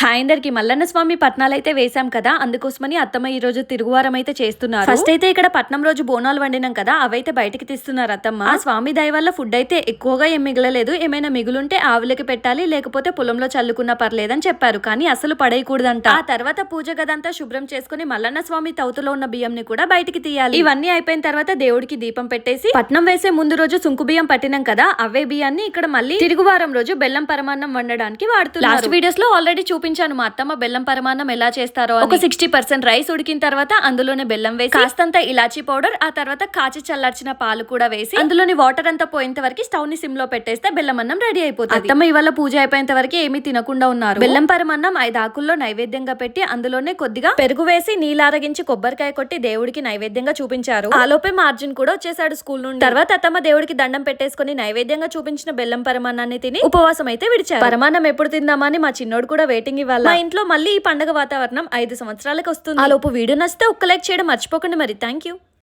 Hi అందరికి మల్లన్న స్వామి పట్నాలు అయితే వేశాం కదా అందుకోసమని అత్తమ్మ ఈ రోజు తిరుగువారం అయితే చేస్తున్నారు. ఫస్ట్ అయితే ఇక్కడ పట్నం రోజు బోనాలు వండినాం కదా అవైతే బయటకి తీస్తున్నారు అత్తమ్మ. ఆ స్వామి దయ వల్ల ఫుడ్ అయితే ఎక్కువగా ఏం మిగలలేదు ఏమైనా మిగులుంటే ఆవులకి పెట్టాలి లేకపోతే పొలంలో చల్లుకున్నా పర్లేదని చెప్పారు కానీ అసలు పడేయకూడదంట. ఆ తర్వాత పూజ గదంతా శుభ్రం చేసుకుని మల్లన్న స్వామి తౌతులో ఉన్న బియ్యంని కూడా బయటికి తీయాలి. ఇవన్నీ అయిపోయిన తర్వాత దేవుడికి దీపం పెట్టేసి పట్నం వేసే ముందు రోజు సుంకు బియ్యం పట్టినాం కదా అవే బియ్యాన్ని ఇక్కడ మళ్ళీ తిరుగువారం రోజు బెల్లం పరమాన్నం వండడానికి వాడుతున్నారు. లాస్ట్ వీడియోస్లో ఆల్రెడీ చూపించాను మా అత్తమ్మ బెల్లం పరమాన్నం ఎలా చేస్తారో. ఒక సిక్స్టీ పర్సెంట్ రైస్ ఉడికిన తర్వాత అందులోనే బెల్లం వేసి కాస్తంత ఇలాచీ పౌడర్ ఆ తర్వాత కాచి చల్లార్చిన పాలు కూడా వేసి అందులోని వాటర్ అంతా పోయేంత వరకు స్టవ్ని సిమ్లో పెట్టేస్తే బెల్లం అన్నం రెడీ అయిపోతుంది. అత్తమ్మ ఇవాళ పూజ అయిపోయేంత వరకు ఏమీ తినకుండా ఉన్నారు. బెల్లం పరమాన్నం ఐదు ఆకుల్లో నైవేద్యంగా పెట్టి అందులోనే కొద్దిగా పెరుగు వేసి నీలారగించి కొబ్బరికాయ కొట్టి దేవుడికి నైవేద్యంగా చూపించారు. ఆలోపే మార్జిన్ కూడా వచ్చేసాడు స్కూల్ నుండి. తర్వాత అత్తమ్మ దేవుడికి దండం పెట్టేసుకుని నైవేద్యంగా చూపించిన బెల్లం పరమాన్నాన్ని తిని ఉపవాసం అయితే విడిచారు. పరమాన్నం ఎప్పుడు తిందామని మా చిన్నోడు కూడా వెయిటింగ్ ఇవ్వాలి మా ఇంట్లో మళ్ళీ ఈ పండగ వాతావరణం ఐదు సంవత్సరాలకు వస్తుంది. ఆ లోపు వీడియో నచ్చితే ఒక్క లైక్ చేయడం మర్చిపోకండి మరి. Thank you